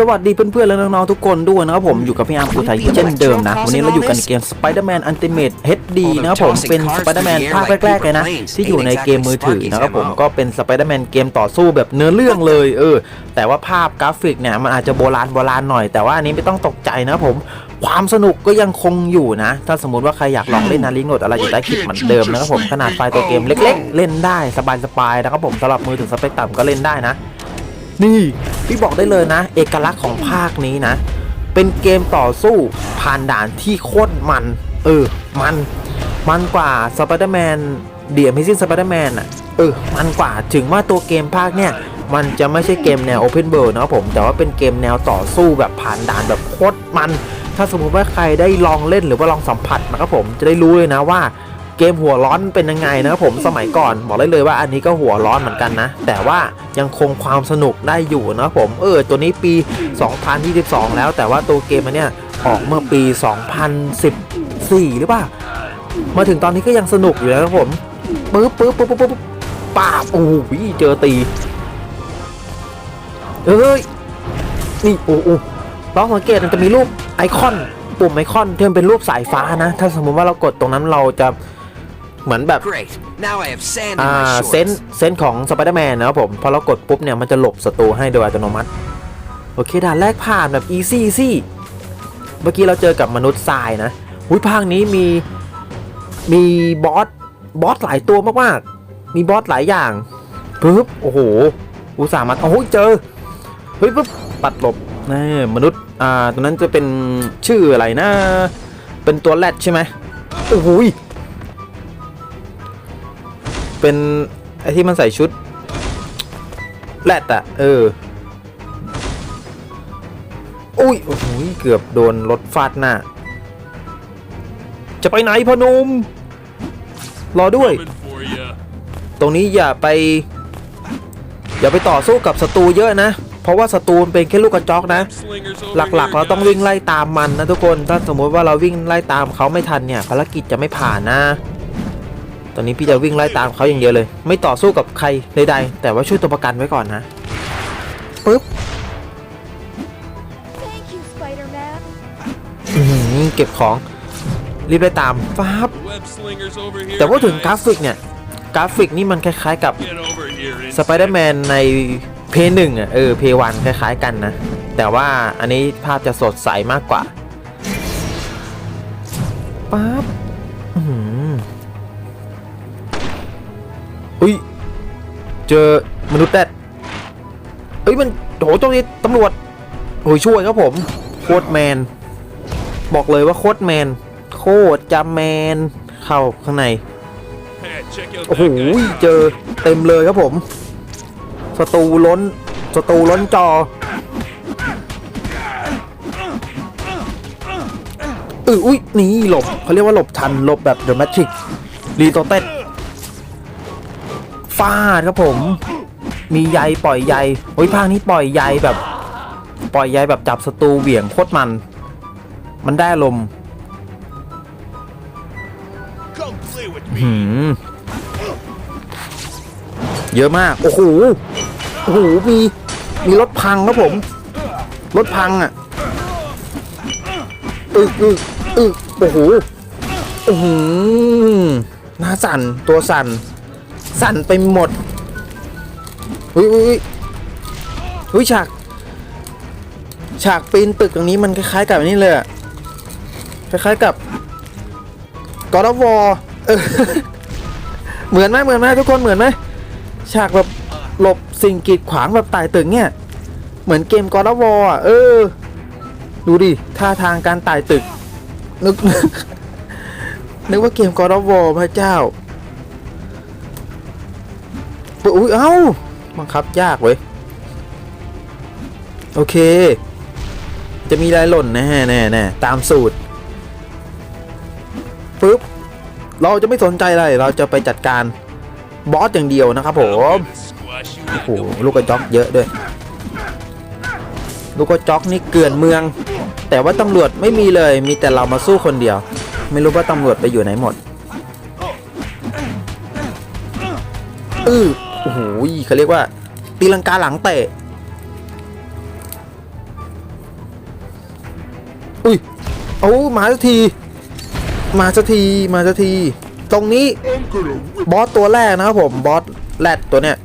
สวัสดีเพื่อนๆและน้องๆทุกคนด้วยนะครับผมอยู่กับพี่อาร์มอุทัยเช่นเดิมนะวันนี้เราอยู่กันในเกม Spider-Man Ultimate HD นะครับผมเป็น Spider-Man ภาคแรกๆเลยนะที่อยู่ในเกมมือถือนะครับผมก็เป็น Spider-Man เกมต่อสู้แบบเนื้อเรื่องเลยเออแต่ว่าภาพกราฟิกเนี่ยมันอาจจะโบราณโบราณหน่อยแต่ว่าอันนี้ไม่ต้องตกใจนะครับผมความสนุกก็ยังคงอยู่นะ ถ้าสมมติว่าใครอยากลองเล่นนะลิงก์โหลดอะไรอยู่ใต้คลิปเหมือนเดิมนะครับผมขนาดไฟล์ตัวเกมเล็ก ๆ เล่นได้สบายๆนะครับผมสำหรับมือถือสเปคต่ำก็เล่นได้นะ นี่ พี่บอกได้เลยนะ เอกลักษณ์ของภาคนี้นะ เป็นเกมต่อสู้ผ่านด่านที่โคตรมัน เออ มัน มันกว่า Spider-Man เดียมิซิน Spider-Man อะ เออ มันกว่าถึงว่าตัวเกมภาคเนี่ย มันจะไม่ใช่เกมแนว Open World นะผม แต่ว่าเป็นเกมแนวต่อสู้แบบผ่านด่านแบบโคตรมัน ถ้าสมมุติว่าใครได้ลองเล่นหรือว่าลองสัมผัสนะครับผมจะได้รู้เลยนะว่า เกมหัวร้อนเป็นยังไงนะครับผมสมัยก่อนบอกได้เลยว่าอันนี้ก็หัวร้อนเหมือนกันนะ แต่ว่ายังคงความสนุกได้อยู่นะผมเออตัวนี้ปี 2022 แล้ว แต่ว่าตัวเกมมันเนี่ยออกเมื่อปี 2014 หรือเปล่ามาถึงตอนนี้ก็ยังสนุกอยู่นะครับผมปึ๊บปึ๊บปึ๊บปึ๊บปึ๊บป้าโอ้โหเจอตีเอ้ยนี่โอ้โหลองสังเกตมันจะมีรูปไอคอนปุ่มไอคอนที่มันเป็นรูปสายฟ้านะ ถ้าสมมุติว่าเรากดตรงนั้นเราจะ เหมือนแบบ Great. Now I have sand in อ่า my เซน shorts. เซนของสไปเดอร์แมนนะครับผมพอเรากดปุ๊บเนี่ยมันจะหลบศัตรูให้โดยอัตโนมัติ โอเคด่านแรกผ่านแบบอีซี่ซี่เมื่อกี้เราเจอกับมนุษย์ทรายนะอุ้ยภาคนี้มีมีบอสบอสหลายตัวมากๆ มีบอสหลายอย่างปึ๊บโอ้โหอุตส่าห์มาโอ้โหเจอเฮ้ยปึ๊บปัดหลบนี่มนุษย์อ่าตัวนั้นจะเป็นชื่ออะไรนะ เป็นตัวแรดใช่ไหมโอ้โหย เป็นไอที่มันใส่ชุดแรดอะเออ อุ้ยโอ้โหเกือบโดนรถฟาดหน้า จะไปไหนพอหนุมรอด้วย ตรงนี้อย่าไป อย่าไปต่อสู้กับศัตรูเยอะนะ เพราะว่าศัตรูเป็นแค่ลูกกระจอกนะ หลักๆ เราต้องวิ่งไล่ตามมันนะทุกคน ถ้าสมมติว่าเราวิ่งไล่ตามเขาไม่ทันเนี่ยภารกิจจะไม่ผ่านนะ ตอนนี้พี่จะวิ่งไล่ตามเขาอย่างเดียวเลย ไม่ต่อสู้กับใครใดๆแต่ว่าช่วยตัวประกันไว้ก่อนนะปึ๊บ Thank you, Spider-Man. อื้อหือเก็บของรีบไล่ตามฟ้าบ Web slingers over here. แต่ว่าถึงกรา guys. ฟิกเนี่ยกราฟิกนี่มันคล้ายๆกับ Get over here. สไปเดอร์แมนในเพย์หนึ่งอะเออเพย์วันคล้าย ๆ กันนะ แต่ว่าอันนี้ภาพจะสดใสมากกว่าปั๊บ เจอมนุษย์แรดเอ้ยมันโหตรงนี้ตำรวจโอ้ยช่วยครับผมโคตรแมน บอกเลยว่าโคตรแมน โคตรจำแมน เข้าข้างใน โอ้โหเจอเต็มเลยครับผมสตูล้นสตูล้นจอเอออุ้ยนี่หลบเขาเรียกว่าหลบทันหลบแบบเดอะแมทริกรีโตเต้ฟาดครับผม มีใยปล่อยใยโอ้ยภาคนี้ปล่อยใยแบบ ปล่อยใยแบบจับสตูเหวี่ยงโคตรมัน มันได้ลมหืมเยอะมาก โอ้โห โอ้โห มี มีรถพังครับผม รถพังอะ อึกอึกอึกโอ้โหโอ้โหหน้าสั่น ตัวสั่น สั่นไปหมดเฮ้ยเฮ้ยเฮ้ยฉากฉากปีนตึกตรงนี้มันคล้ายๆกับนนี้เลยคล้ายๆกับกอร์วอเออเหมือนไหมเหมือนไหมทุกคนเหมือนไหมฉากแบบหลบสิ่งกีดขวางแบบไต่ตึกเนี่ย เหมือนเกมกอร์วออะเออ ดูดิท่าทางการไต่ตึกนึกนึกว่าเกมกอร์วอพระเจ้า อุ้ยเอ้าบังคับยากเว้ย โอเค จะมีอะไรหล่นแน่แน่แน่ตามสูตรปึ๊บ เราจะไม่สนใจอะไรเราจะไปจัดการบอสอย่างเดียวนะครับผมโอ้โหลูกกระจอกเยอะด้วย ลูกกระจอกนี่เกลื่อนเมือง แต่ว่าตำรวจไม่มีเลยมีแต่เรามาสู้คนเดียว ไม่รู้ว่าตำรวจไปอยู่ไหนหมดอือ โอ้โหเขาเรียกว่า ตีลังกาหลังเตะ อุ้ย เอามาสักที มาสักที มาสักที ตรงนี้บอสตัวแรกนะครับผม บอสแรดตัวเนี้ย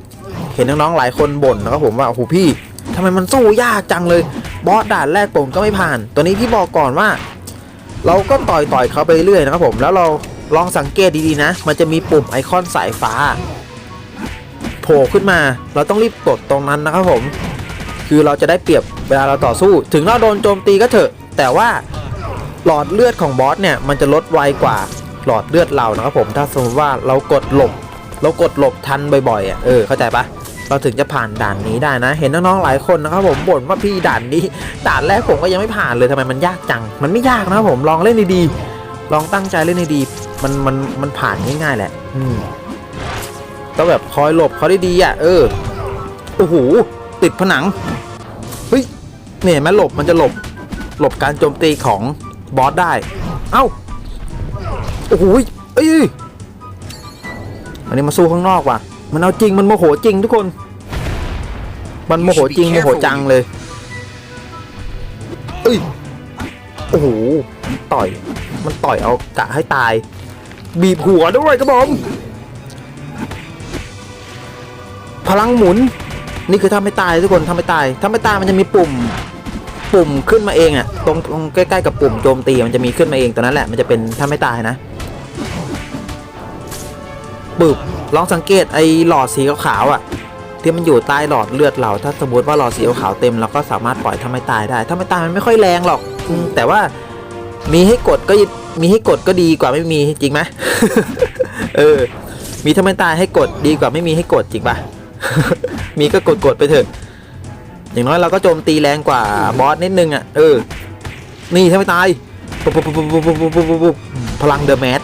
เห็นน้องๆหลายคนบ่นนะครับผมว่า โอ้โหพี่ทำไมมันสู้ยากจังเลย บอสด่านแรกผมก็ไม่ผ่าน ตัวนี้พี่บอกก่อนว่า เราก็ต่อยต่อยเขาไปเรื่อยนะครับผม แล้วเราลองสังเกตดีๆนะ มันจะมีปุ่มไอคอนสายฟ้า ผล่ขึ้นมา เราต้องรีบกดตรงนั้นนะครับผม คือเราจะได้เปรียบเวลาเราต่อสู้ ถึงเราโดนโจมตีก็เถอะ แต่ว่าหลอดเลือดของบอสเนี่ยมันจะลดไวกว่าหลอดเลือดเรานะครับผมถ้าสมมติว่าเรากดหลบ เรากดหลบทันบ่อยๆอะเออเข้าใจปะเราถึงจะผ่านด่านนี้ได้นะ เห็นน้องๆหลายคนนะครับผมบ่นว่าพี่ด่านนี้ ด่านแรกผมก็ยังไม่ผ่านเลยทำไมมันยากจัง มันไม่ยากนะครับผมลองเล่นดีๆลองตั้งใจเล่นดีๆมันมันมันผ่านง่ายๆแหละ อืม ต้องแบบคอยหลบเขาได้ดีอะ เออ โอ้โห ติดผนัง เฮ้ย เนี่ยเห็นหลบมันจะหลบ หลบการโจมตีของบอสได้ เอ้า โอ้โห เอ้ยอันนี้มาสู้ข้างนอกว่ะ มันเอาจริงมันโมโหจริงทุกคน มันโมโหจริงโมโหจังเลยเอ้ย โอ้โห ต่อย มันต่อยเอากะให้ตาย บีบหัวด้วยกระบอก พลังหมุน นี่คือทำไม่ตายทุกคนทำไม่ตายถ้าไม่ตายมันจะมีปุ่มปุ่มขึ้นมาเองอะตรงตรงใกล้ๆกับปุ่มโจมตีมันจะมีขึ้นมาเองตัวนั้นแหละมันจะเป็นถ้าไม่ตายนะปึ๊บลองสังเกตไอ้หลอดสีขาวๆอะที่มันอยู่ใต้หลอดเลือดเรา ถ้าสมมติว่าหลอดสีขาวเต็มเราก็สามารถปล่อยถ้าไม่ตายได้ถ้าไม่ตายมันไม่ค่อยแรงหรอกแต่ว่ามีให้กดก็มีให้กดก็ดีกว่าไม่มีจริงไหมเออมีถ้าไม่ตายให้กดดีกว่าไม่มีให้กดจริงปะ มีก็กดๆไปเถอะ อย่างน้อยเราก็โจมตีแรงกว่าบอสนิดนึงอะ เออ นี่ถ้าไม่ตายปุ๊ปุ๊ปุ๊ปุ๊ปุ๊ปุ๊ปุ๊พลังเดอะแมท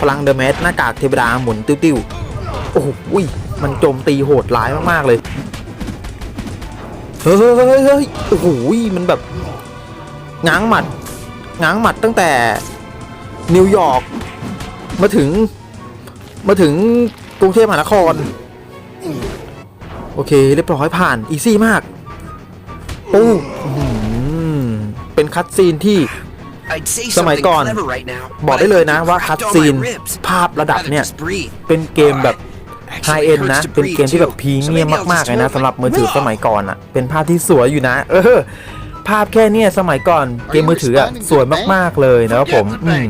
พลังเดอะแมทหน้ากากเทวดาหมุนติ้วๆ โอ้โหมันโจมตีโหดร้ายมากๆเลยเฮ้ยเฮ้ยโอ้โหมันแบบง้างหมัดง้างหมัดตั้งแต่นิวยอร์กมาถึง มาถึงกรุงเทพมหานคร โอเค เรียบร้อยผ่าน อีซี่มากโอ้อื้อหือเป็นคัตซีนที่สมัยก่อน บอกได้เลยนะว่าคัตซีนภาพระดับเนี่ย เป็นเกมแบบไฮเอ็นนะ เป็นเกมที่แบบพรีเมียมมากๆเลยนะสำหรับมือถือสมัยก่อนอะ่ะ เป็นภาพที่สวยอยู่นะ เออ ภาพแค่เนี้ยสมัยก่อนเกมมือถืออะ่ะสวยมากๆเลยนะครับผมอืม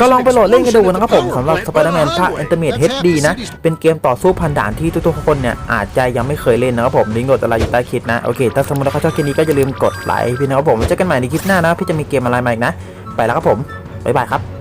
ก็ลองไปโหลดเล่นกันดูนะครับผมสำหรับ Spider-Man ภาค Ultimate HD นะ เป็นเกมต่อสู้พันด่านที่ทุกๆคนเนี่ยอาจจะยังไม่เคยเล่นนะครับผมลิงก์โหลดอะไรอยู่ใต้คลิปนะ โอเค ถ้าสมมติว่าเขาชอบคลิปนี้ก็อย่าลืมกดไลค์พี่นะครับผมไว้เจอกันใหม่ในคลิปหน้านะพี่จะมีเกมอะไรมาอีกนะ ไปแล้วครับผมบ๊ายบายครับ